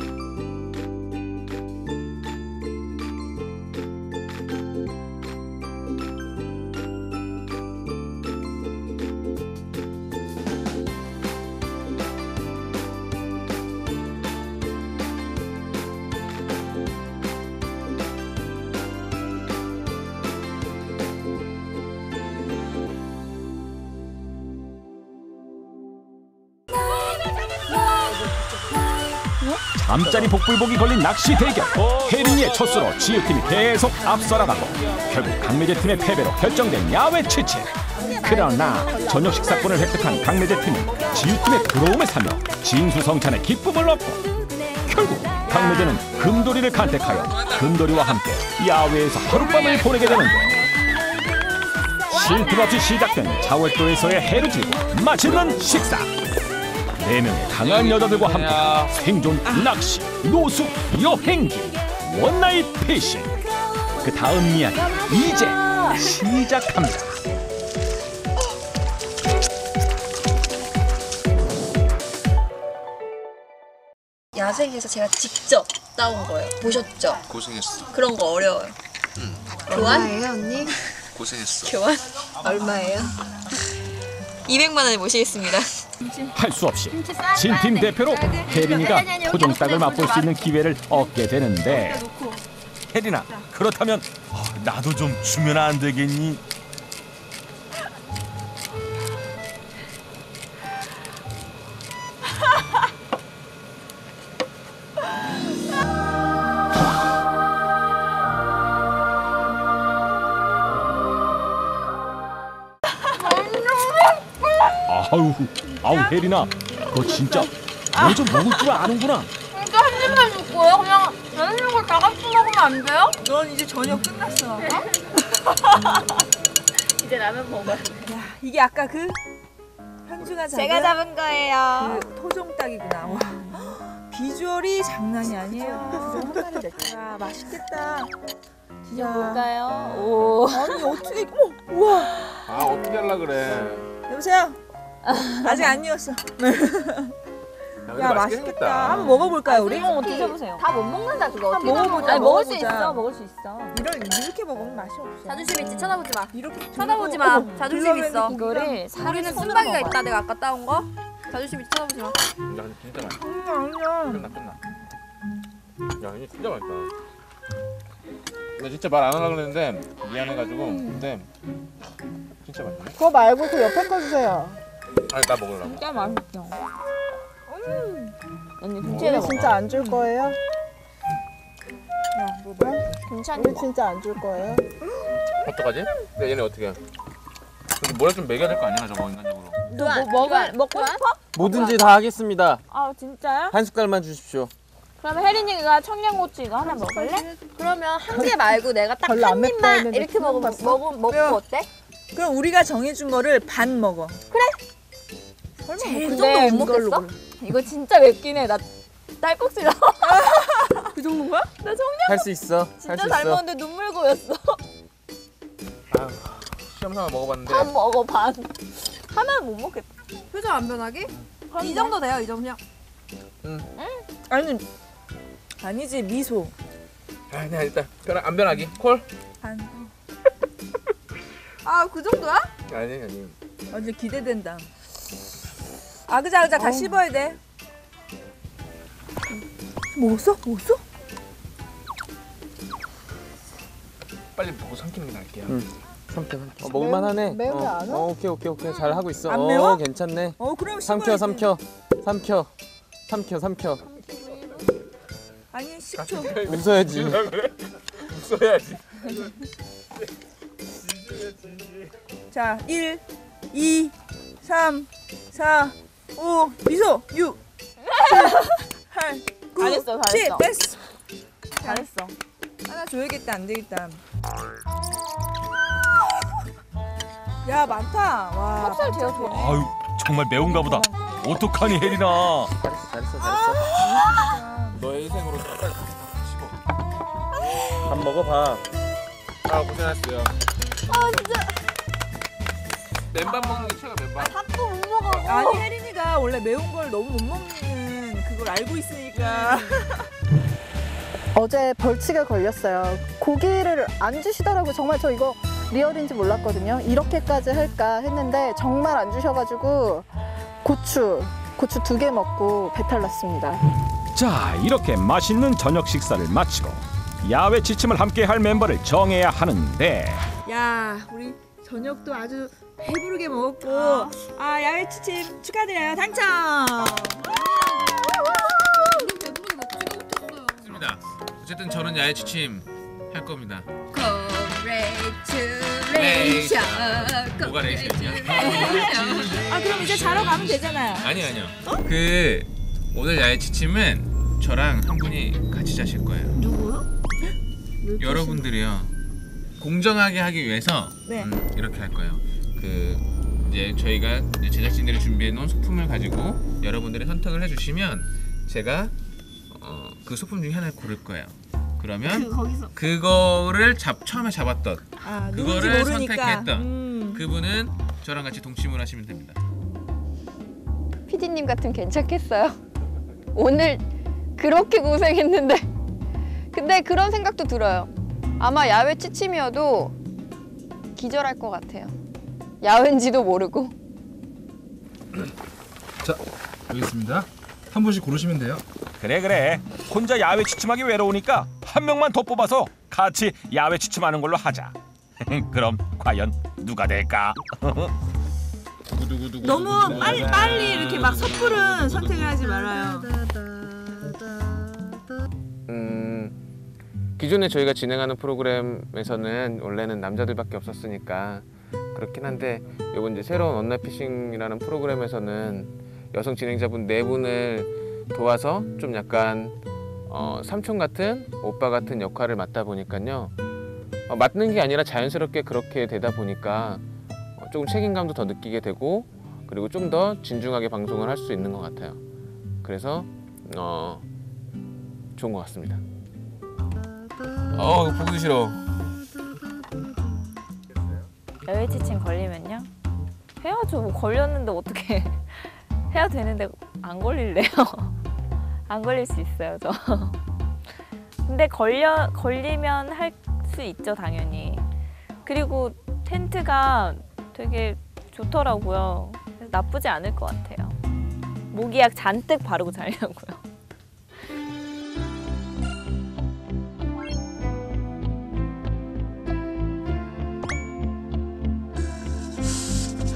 you 잠자리 복불복이 걸린 낚시 대결. 혜린이의 첫수로 지우팀이 계속 앞서나가고 결국 강매제 팀의 패배로 결정된 야외 취침 그러나 저녁 식사권을 획득한 강매제 팀은 지우팀의 부러움에 사며 진수성찬의 기쁨을 얻고 결국 강매제는 금돌이를 간택하여 금돌이와 함께 야외에서 하룻밤을 보내게 되는데 쉴틈 없이 시작된 자월도에서의 해루질과 맛있는 식사 네 명의 강한 여자들과 함께 생존 낚시, 노숙, 여행기, 원나잇 피싱 그 다음 이야기 이제 시작합니다 야생에서 제가 직접 따온 거예요. 보셨죠? 고생했어. 그런 거 어려워요. 교환? 얼마예요 언니? 고생했어. 교환? 얼마예요? 200만 원에 모시겠습니다. 할 수 없이 진팀 대표로 혜린이가 토종닭을 맛볼 수 있는 기회를 얻게 되는데. 혜린아 그렇다면 어, 나도 좀 주면 안 되겠니? 혜린아 너 진짜 너좀 먹을 줄 아는구나 진짜 한 입만 줄 거예요? 그냥 다른 걸다 같이 먹으면 안 돼요? 넌 이제 저녁 끝났어. 이제 라면 먹어요. 이게 아까 그 현주가 잡은 제가 잡은 거예요. 그 토종닭이구나. 와. 비주얼이 장난이 아니에요. 야 맛있겠다. 이제 볼까요? 오. 아니 어떻게? 어머, 우와. 아 어떻게 하려 그래? 여보세요. 아직 안 익었어. 야, 야 맛있겠다. 한번 먹어볼까요 우리? 이거 드셔보세요. 다 못 먹는다 그거. 한번 먹어보자. 아니 먹을 수 먹어보자. 있어. 먹을 수 있어. 이런 이렇게 먹으면 맛이 없어. 자존심 있지? 쳐다보지 마. 이렇게 쳐다보지 마. 어머, 자존심 있어. 이거를 우리는 순박이가. 있다. 내가 아까 따온 거. 자존심 있지? 쳐다보지 마. 야 진짜 맛있다. 음, 아니야. 끝나 끝나. 야 이게 진짜 맛있다. 나 진짜 말 안 하려고 그랬는데 미안해가지고 근데 진짜 맛있네. 그거 말고 그 옆에 거 주세요. 아니 나 먹으려고. 진짜 맛있죠. 언니 우리 김치에다 먹어. 진짜 안 줄 거예요? 야, 뭐 봐. 괜찮니? 우리 진짜 안 줄 거예요? 어떡하지? 근데 얘네 어떻게? 해? 근데 뭐라 좀 먹여야 될 거 아니야 저거 인간적으로. 뭐 먹을 먹고 싶어? 뭐든지 다 하겠습니다. 아 진짜요? 한 숟갈만 주십시오. 그러면 혜린이가 청양고추 이거 하나 먹을래? 그러면 한 개 말고 내가 딱 별로 안 한 맵다 입만 했는데 이렇게 먹으면? 먹으, 먹고? 어때? 그럼 우리가 정해준 거를 반 먹어. 설마 제일 그 정도 못 먹겠어? 골라. 이거 진짜 맵긴 해. 나 딸꾹질 나. 그 정도인 거야? 나 청양 할수 있어. 할 진짜 수잘 있어. 먹었는데 눈물 고였어. 아 시험 삼아 먹어봤는데 반 먹어 반. 하나는 못 먹겠다. 표정 안 변하게? 이 정도 돼요. 이 정도. 아니 아니지 미소. 아니야 일단 변, 안 변하기 콜? 반. 아, 그 정도야? 아니 아니. 완전 기대된다. 아그자그자 다 씹어야 돼. 먹었어? 먹었어? 빨리 보고 삼키는 게 나을게요. 응. 삼켜 삼켜. 어, 먹을만 하네. 매운- 매운 어, 거안 와? 어, 오케이 오케이 오케이 잘 하고 있어. 안 어, 매워? 괜찮네. 어 그럼 삼켜 씹어야지. 삼켜 삼켜 삼켜 삼켜. 아니 10초. 웃어야지. 그래? 웃어야지. 자 1, 2, 3, 4, 5 미소 6, 7, 8, 9, 잘했어, 10 잘했어. 됐어. 잘했어. 하나 줘야겠다 안 되겠다. 야 많다. 와. 찹쌀 제가 좋아. 아유 정말 매운가 보다 어떡하니 혜린아 잘했어 잘했어 잘했어. 너의 희생으로 빨리 씹어. 밥 먹어봐. 아 고생했어요. 아 진짜. 맨밥 먹는 게 최고 맨밥. 아니 혜린이가 원래 매운 걸 너무 못 먹는 뭘 알고 있으니까. 어제 벌칙에 걸렸어요. 고기를 안 주시더라고요. 정말 저 이거 리얼인지 몰랐거든요. 이렇게까지 할까 했는데 정말 안 주셔가지고 고추, 고추 두 개 먹고 배탈 났습니다. 자 이렇게 맛있는 저녁 식사를 마치고 야외 지침을 함께 할 멤버를 정해야 하는데 야, 우리 저녁도 아주 배부르게 먹었고, 아, 야외 추침 축하드려요. 당첨! 좋습니다. 어쨌든 저는 야외 취침 할 겁니다. Congratulation. 뭐가 레이션이야? 아, 그럼 이제 자러 가면 되잖아요. 아니 아니요. 그 오늘 야외 취침은 저랑 한 분이 같이 자실 거예요. 누구요? 여러분들이요 공정하게 하기 위해서 네. 음, 이렇게 할 거예요. 그 이제 저희가 이제 제작진들이 준비해 놓은 소품을 가지고 여러분들이 선택을 해주시면 제가 어, 그 소품 중에 하나를 고를 거예요. 그러면 그, 거기서. 그거를 잡 처음에 잡았던 아, 누군지 그거를 모르니까. 선택했던 음. 그분은 저랑 같이 동침을 하시면 됩니다. 피디님 같으면 괜찮겠어요. 오늘 그렇게 고생했는데. 근데 그런 생각도 들어요. 아마 야외 취침이어도 기절할 것 같아요. 야외인지도 모르고. 자, 여기 있습니다. 한 분씩 고르시면 돼요. 그래 그래 혼자 야외 지침하기 외로우니까 한 명만 더 뽑아서 같이 야외 지침하는 걸로 하자 그럼 과연 누가 될까 너무 빨리, 빨리 이렇게 막 섣부른 선택을 하지 말아요. 음, 기존에 저희가 진행하는 프로그램에서는 원래는 남자들밖에 없었으니까 그렇긴 한데 이번 이제 새로운 언나피싱이라는 프로그램에서는 여성 진행자분 네 분을 도와서 좀 약간 어, 삼촌 같은 오빠 같은 역할을 맡다 보니까요 어, 맡는 게 아니라 자연스럽게 그렇게 되다 보니까 어, 조금 책임감도 더 느끼게 되고 그리고 좀 더 진중하게 방송을 할 수 있는 것 같아요. 그래서 어, 좋은 것 같습니다. 어 보기 싫어. 야외 지침 걸리면요? 해야죠. 뭐 걸렸는데 어떻게 해야 되는데 안 걸릴래요? 안 걸릴 수 있어요, 저. 근데 걸려 걸리면 할 수 있죠, 당연히. 그리고 텐트가 되게 좋더라고요. 나쁘지 않을 것 같아요. 모기약 잔뜩 바르고 자려고요.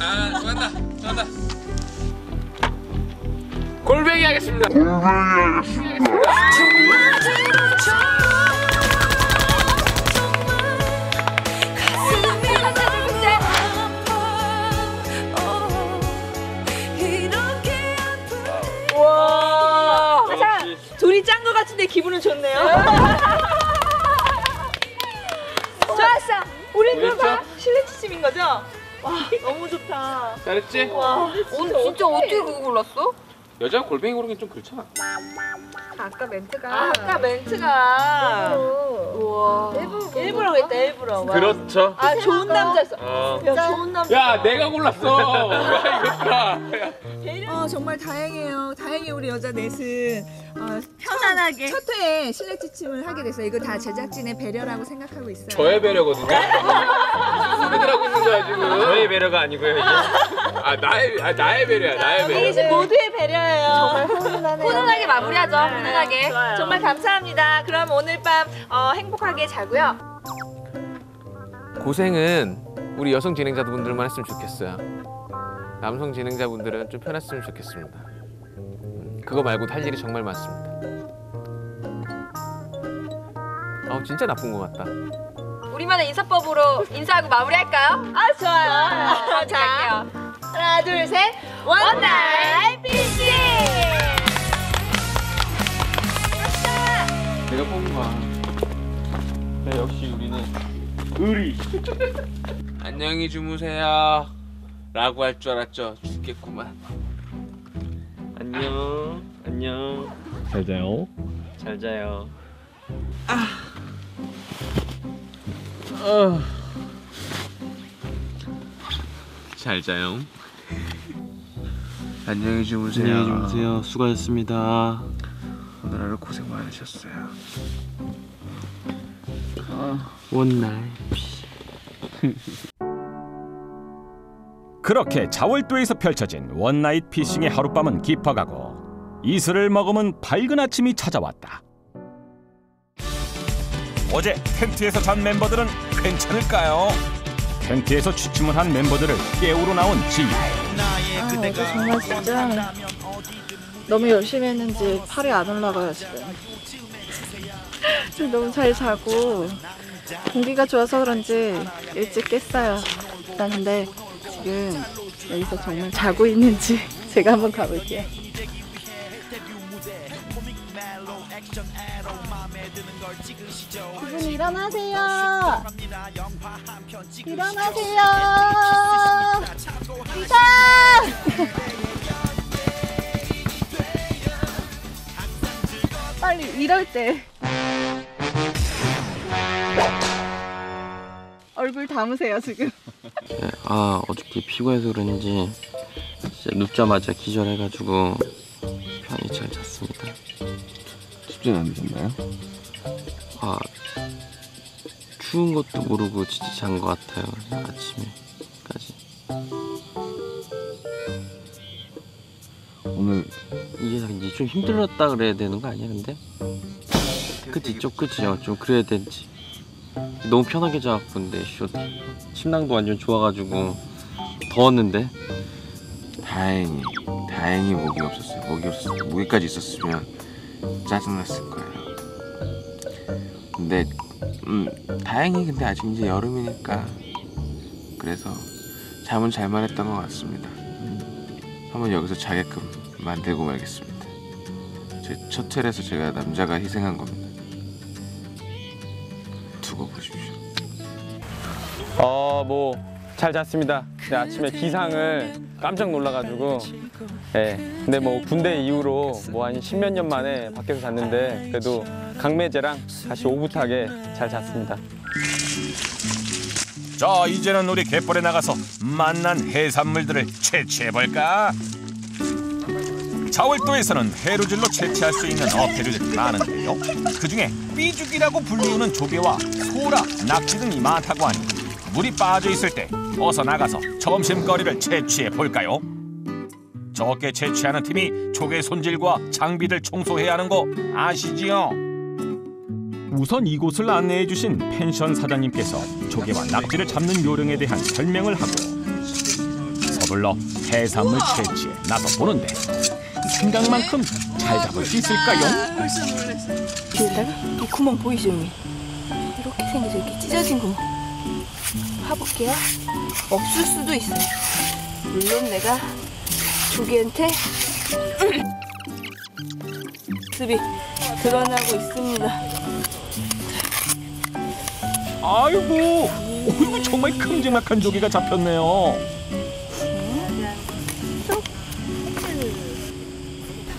아 좋아한다 좋아한다. 골뱅이 하겠습니다. 와. 너무 좋다. 잘했지? 와, 오늘 진짜 어떻게 그거 골랐어? 여자 골뱅이 고르긴 좀 그렇잖아. 아까 멘트가 아, 아까 멘트가 우와. 일부러 일부러. 와. 그렇죠. 아, 좋은 남자였어. 어. 야, 좋은 남자. 야 내가 골랐어. 야. 어, 정말 다행이에요. 다행히 우리 여자 넷은 어, 편안하게 첫 회에 실내 취침을 하게 됐어요. 이거 다 제작진의 배려라고 생각하고 있어요. 저의 배려거든요. 배려가 아니고요. 이게. 아 나의 아 나의 배려야 나의 배려. 이게 지금 모두의 배려예요. 정말 훈훈하게 마무리하죠. 훈훈하게. 정말 감사합니다. 그럼 오늘 밤 어, 행복하게 자고요. 고생은 우리 여성 진행자분들만 했으면 좋겠어요. 남성 진행자분들은 좀 편했으면 좋겠습니다. 음, 그거 말고 할 일이 정말 많습니다. 아 진짜 나쁜 것 같다. 우리만의 인사법으로 인사하고 마무리할까요? 아 좋아요. 자, 할게요. 하나 둘 셋. 원나잇 피싱. 내가 뽑은 거야. 야, 역시 우리는 의리. 안녕히 주무세요. 라고 할 줄 알았죠. 죽겠구만. 안녕. 안녕. 잘 자요 잘 자요. 잘 자요. 안녕히 주무세요. 안녕히 주무세요. 수고하셨습니다. 오늘 고생 많으셨어요. 원날 그렇게 자월도에서 펼쳐진 원나잇 피싱의 하룻밤은 깊어가고 이슬을 머금은 밝은 아침이 찾아왔다. 어제 텐트에서 잔 멤버들은 괜찮을까요? 텐트에서 취침을 한 멤버들을 깨우러 나온 지희. 아, 어제 정말 진짜 너무 열심히 했는지 팔이 안 올라가요 지금. 지금 너무 잘 자고 공기가 좋아서 그런지 일찍 깼어요. 난 근데 지금 여기서 정말 자고 있는지 제가 한번 가볼게요. 그분 일어나세요. 일어나세요. 이상. 빨리 이럴 때 얼굴 담으세요 지금. 아 어저께 피곤해서 그런지 진짜 눕자마자 기절해가지고 편히 잘 잤습니다. 숙제는 안 되셨나요? 아 추운 것도 모르고 진짜 잔 것 같아요 아침에까지. 오늘 이게 이제 좀 힘들었다 그래야 되는 거 아니야 근데? 그치 좀 그치요 좀 그래야 되지 너무 편하게 자갖고 근데 쇼 침낭도 완전 좋아가지고 더웠는데 다행히 다행히 목이 없었어요. 목이 없었 목이까지 있었으면 짜증났을 거예요. 근데 음 다행히 근데 아직 이제 여름이니까 그래서 잠은 잘만 했던 것 같습니다. 한번 여기서 자게끔 만들고 말겠습니다. 제첫 틀에서 제가 남자가 희생한 겁니다. 두고 보십시오. 어 뭐 잘 잤습니다 네, 아침에 기상을 깜짝 놀라가지고 예 근데 뭐 군대 이후로 뭐 한 십몇 년 만에 밖에서 잤는데 그래도 강매제랑 다시 오붓하게 잘 잤습니다 자 이제는 우리 갯벌에 나가서 만난 해산물들을 채취해볼까? 자월도에서는 해루질로 채취할 수 있는 어패류들이 많은데요 그중에 삐죽이라고 불리우는 조개와 소라, 낙지 등이 많다고 하니 물이 빠져 있을 때 어서 나가서 점심거리를 채취해 볼까요? 적게 채취하는 팀이 조개 손질과 장비들 청소해야 하는 거 아시지요? 우선 이곳을 안내해 주신 펜션 사장님께서 조개와 낙지를 잡는 요령에 대한 설명을 하고 서둘러 해산물 채취에 나서 보는데 생각만큼 잘 잡을 수 있을까요? 여기다가 이 구멍 보이죠 여기? 이렇게 생겨서 이렇게 찢어진 구멍. 파볼게요. 없을 수도 있어요. 물론 내가 조개한테 습이 드러나고 있습니다 아이고, 어이구 정말 큼지막한 조개가 잡혔네요.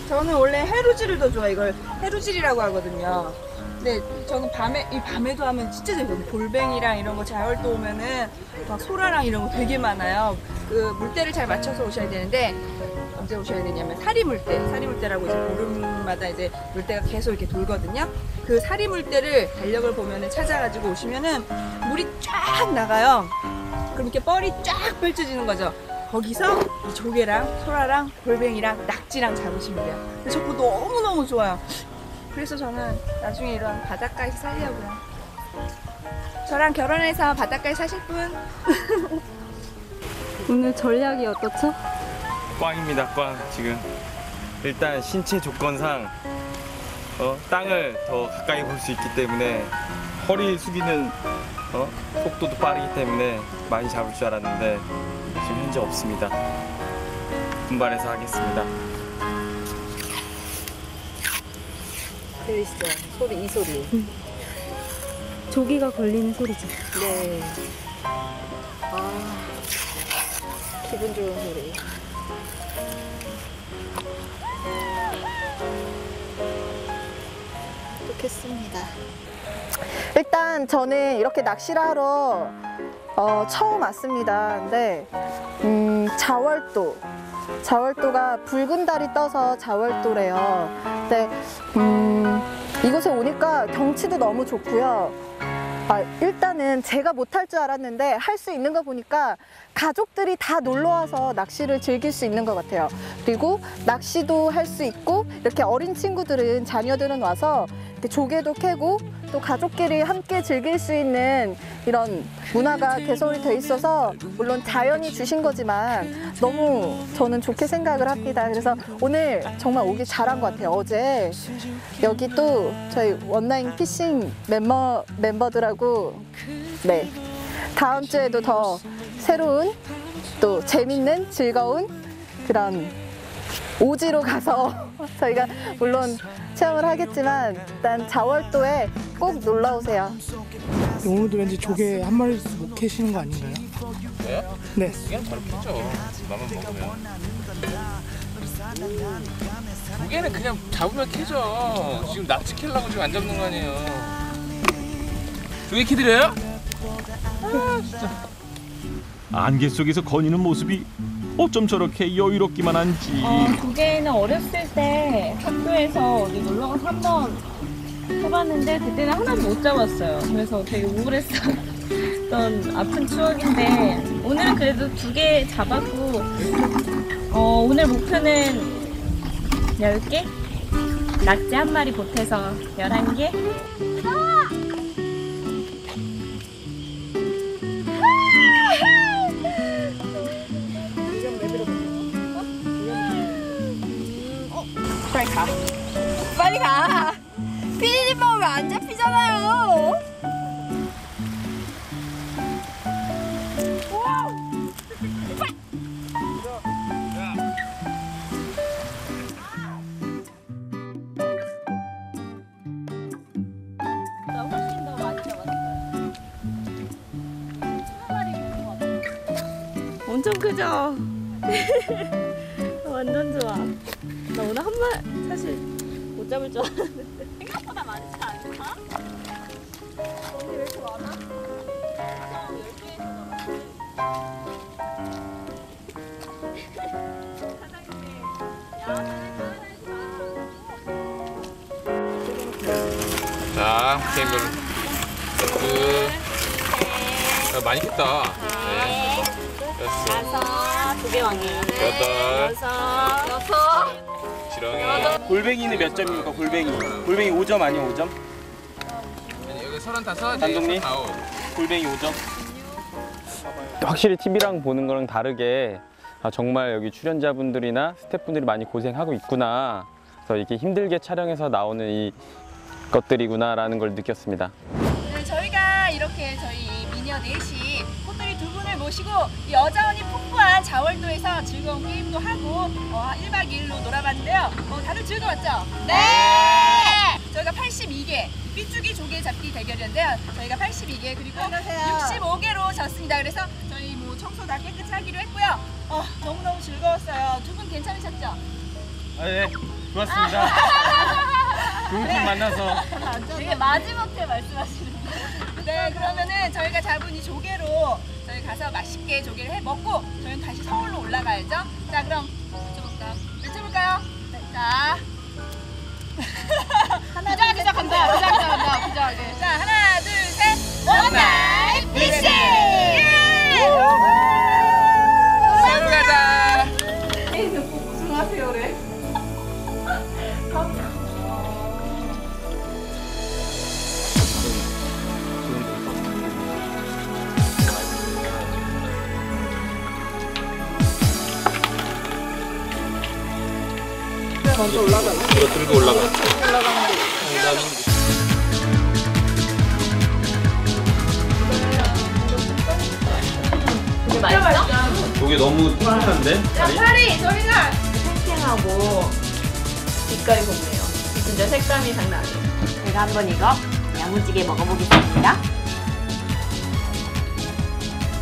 저는 원래 해루질을 더 좋아 이걸 해루질이라고 하거든요. 근데 저는 밤에 이 밤에도 하면 진짜 재밌어요. 골뱅이랑 이런 거 자월도 오면은 막 소라랑 이런 거 되게 많아요. 그 물때를 잘 맞춰서 오셔야 되는데 언제 오셔야 되냐면 사리 물때, 사리 물때라고 이제 보름마다 이제 물때가 계속 이렇게 돌거든요. 그 사리 물때를 달력을 보면은 찾아가지고 오시면은 물이 쫙 나가요. 그럼 이렇게 뻘이 쫙 펼쳐지는 거죠. 거기서 이 조개랑 소라랑 골뱅이랑 낙지랑 잡으시면 돼요. 근데 저거 너무너무 좋아요. 그래서 저는 나중에 이런 바닷가에서 살려고요. 저랑 결혼해서 바닷가에 사실 분? 오늘 전략이 어떻죠? 꽝입니다 꽝 지금 일단 신체 조건상 어, 땅을 더 가까이 볼 수 있기 때문에 허리 숙이는 어, 속도도 빠르기 때문에 많이 잡을 줄 알았는데 지금 현재 없습니다 분발해서 하겠습니다 들리시죠? 소리 이 소리 조기가 걸리는 소리죠 네. 아 기분 좋은 소리. 좋겠습니다. 일단 저는 이렇게 낚시를 하러 어, 처음 왔습니다. 근데 음, 자월도 자월도가 붉은 달이 떠서 자월도래요. 근데 음, 이곳에 오니까 경치도 너무 좋고요. 아, 일단은 제가 못할 줄 알았는데 할 수 있는 거 보니까 가족들이 다 놀러 와서 낚시를 즐길 수 있는 것 같아요. 그리고 낚시도 할 수 있고 이렇게 어린 친구들은 자녀들은 와서 조개도 캐고 또 가족끼리 함께 즐길 수 있는 이런 문화가 개설이 돼 있어서 물론 자연이 주신 거지만 너무 저는 좋게 생각을 합니다. 그래서 오늘 정말 오길 잘한 것 같아요. 어제 여기 또 저희 원나인 피싱 멤버 멤버들하고 네 다음 주에도 더 새로운 또 재밌는 즐거운 그런 오지로 가서 저희가 물론 체험을 하겠지만 일단 자월도에 꼭 놀러 오세요. 오늘도 왠지 조개 한 마리씩 못 캐시는 거 아닌가요? 저요? 네. 그냥 바로 피죠. 나만 먹으면. 조개는 그냥 잡으면 캐죠. 지금 낚시 캐려고 지금 안 잡는 거 아니에요. 조개 캐드려요? 안개 속에서 거니는 모습이 어쩜 저렇게 여유롭기만 한지 어, 조개는 어렸을 때 학교에서 어디 놀러 가서 한번 해봤는데 그때는 하나도 못 잡았어요. 그래서 되게 우울했었던 아픈 추억인데 오늘은 그래도 두 개 잡았고 어, 오늘 목표는 10개? 낙지 한 마리 보태서 11개? 가. 빨리 가. 피디님 보면 안 잡히잖아요. 엄청 크죠? 나 오늘 한 마, 사실 못 잡을 줄 알았는데. 생각보다 많지 않나? 언니 왜 이렇게 많아? 어, 12개에서 잡았지. 사장님, 야, 자, 게임별 그 아, 많이 깼다. 네. 여섯, 다섯, 두개 왕이에요. 여덟, 여섯, 여섯. 지렁이. 골뱅이는 몇 점입니까? 골뱅이. 골뱅이 5점 아니에요? 5점? 아니, 여기 서른다섯, 감독님? 아홉. 골뱅이 5점? 확실히 TV랑 보는 거랑 다르게 아, 정말 여기 출연자분들이나 스태프분들이 많이 고생하고 있구나. 그래서 이렇게 힘들게 촬영해서 나오는 이 것들이구나라는 걸 느꼈습니다. 네, 저희가 이렇게 저희 미녀 넷이 꽃들이 두 분을 모시고 이 여자원이 풍부한 자월도에서 즐거운 게임도 하고 어, 1박 2일로 놀아봤는데요. 어, 다들 즐거웠죠? 네! 저희가 82개 삐쭈기 조개 잡기 대결이었는데요. 저희가 82개 그리고 65개로 졌습니다. 그래서 저희 뭐 청소 다 깨끗이 하기로 했고요. 어, 너무너무 즐거웠어요. 두 분 괜찮으셨죠? 아, 네. 좋았습니다. 좋은 팀 만나서 되게 마지못해 말씀하시는. 네, 그러면은 저희가 잡은 이 조개로 저희 가서 맛있게 조개를 해 먹고 저희는 다시 서울로 올라가야죠. 자, 그럼 외쳐볼까요? 외쳐볼까요? 네, 자. 부자하게 시작한다. 부자하게 시작한다. 부자하게. 자, 하나, 둘, 셋. 원나 이거 들고 올라가. 되게 맛있어? 저게 너무 튼튼한데? 파리, 저리가! 탱탱하고 빛깔이 좋네요. 진짜 색감이 장난 아니에요. 제가 한번 이거 야무지게 먹어보겠습니다.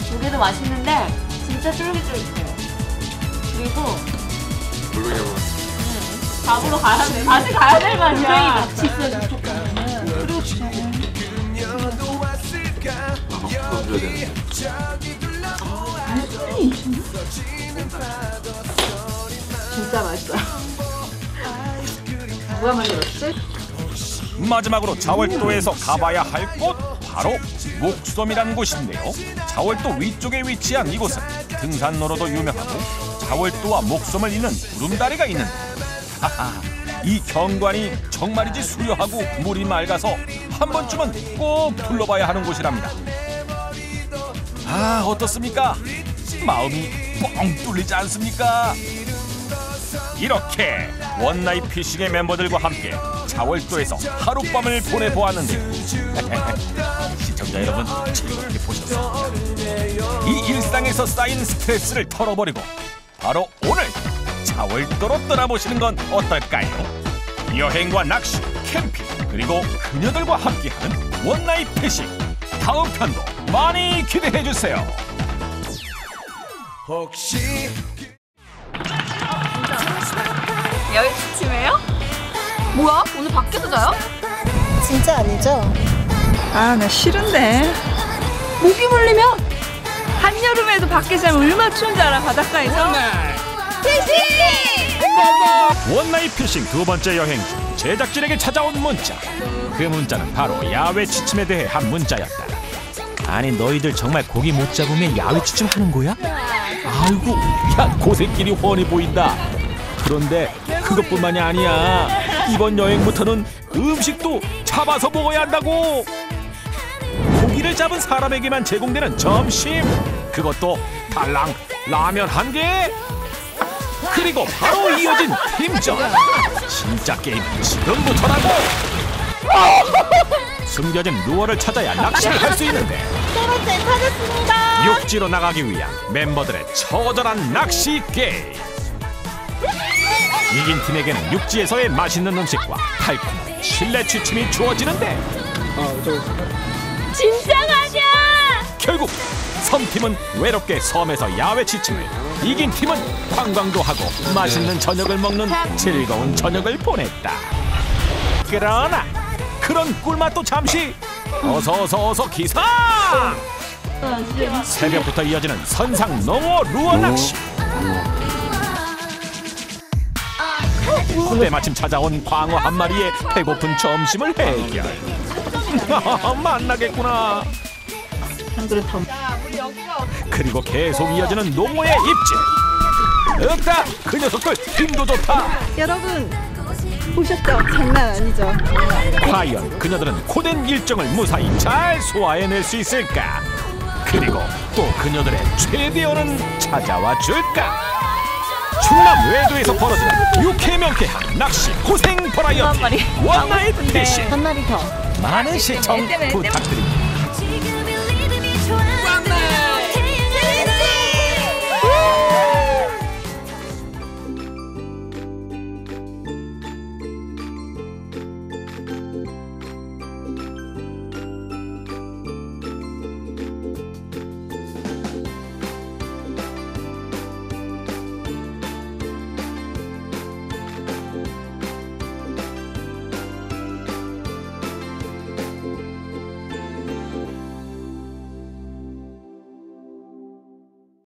조개도 맛있는데 진짜 쫄깃쫄깃해요. 그리고 골뱅이 잡아. 밥으로 가야 돼. 다시 가야 될 맛이야. 진짜 던져야 되는데. 진짜 맛있어요. 누가 만들었지? 마지막으로 자월도에서 가봐야 할 곳 바로 목섬이라는 곳인데요. 자월도 위쪽에 위치한 이곳은 등산로로도 유명하고 자월도와 목섬을 잇는 구름다리가 있는데 하하, 이 경관이 정말이지 수려하고 물이 맑아서 한 번쯤은 꼭 둘러봐야 하는 곳이랍니다. 아 어떻습니까? 마음이 뻥 뚫리지 않습니까? 이렇게 원나잇 피싱의 멤버들과 함께 자월도에서 하룻밤을 보내보았는데 시청자 여러분 즐겁게 보셨어요? 이 일상에서 쌓인 스트레스를 털어버리고 바로 오늘 자월도로 떠나보시는 건 어떨까요? 여행과 낚시, 캠핑 그리고 그녀들과 함께하는 원나잇 피싱 다음 편도 많이 기대해 주세요. 혹시 야외 취침해요? 뭐야? 오늘 밖에서 자요? 진짜 아니죠? 아, 나 싫은데. 모기 물리면 한여름에도 밖에 자면 얼마나 추운지 알아, 바닷가에서? 원나잇 피싱 두 번째 여행 중 제작진에게 찾아온 문자. 그 문자는 바로 야외 취침에 대해 한 문자였다. 아니 너희들 정말 고기 못 잡으면 야외 취침하는 거야? 아이고 야 고생길이 훤히 보인다. 그런데 그것뿐만이 아니야. 이번 여행부터는 음식도 잡아서 먹어야 한다고. 고기를 잡은 사람에게만 제공되는 점심. 그것도 달랑 라면 한 개. 그리고 바로 이어진 팀전. 진짜 게임 지금부터라고. 숨겨진 루어를 찾아야 낚시를 할 수 있는데 떨어져 찾았습니다. 육지로 나가기 위한 멤버들의 처절한 낚시 게임. 이긴 팀에게는 육지에서의 맛있는 음식과 달콤한 실내 취침이 주어지는데 진짜 가냐? 결국 섬팀은 외롭게 섬에서 야외 취침을 이긴 팀은 관광도 하고 맛있는 저녁을 먹는 즐거운 저녁을 보냈다. 그러나 그런 꿀맛도 잠시 어서 어서 어서 기상! 새벽부터 이어지는 선상 농어 루어 낚시. 때마침 찾아온 광어 한 마리에 배고픈 점심을 해결. 만나겠구나. 한 그릇 더. 그리고 계속 이어지는 농어의 입질. 윽다 그 녀석들 힘도 좋다. 여러분, 보셨죠? 장난 아니죠? 과연 그녀들은 고된 일정을 무사히 잘 소화해낼 수 있을까? 그리고 또 그녀들의 최대어는 찾아와 줄까? 충남 외도에서 벌어지는 유쾌 명쾌한 낚시 고생 버라이어티 원나잇 피싱 한 마리 더. 많은 시청 부탁드립니다.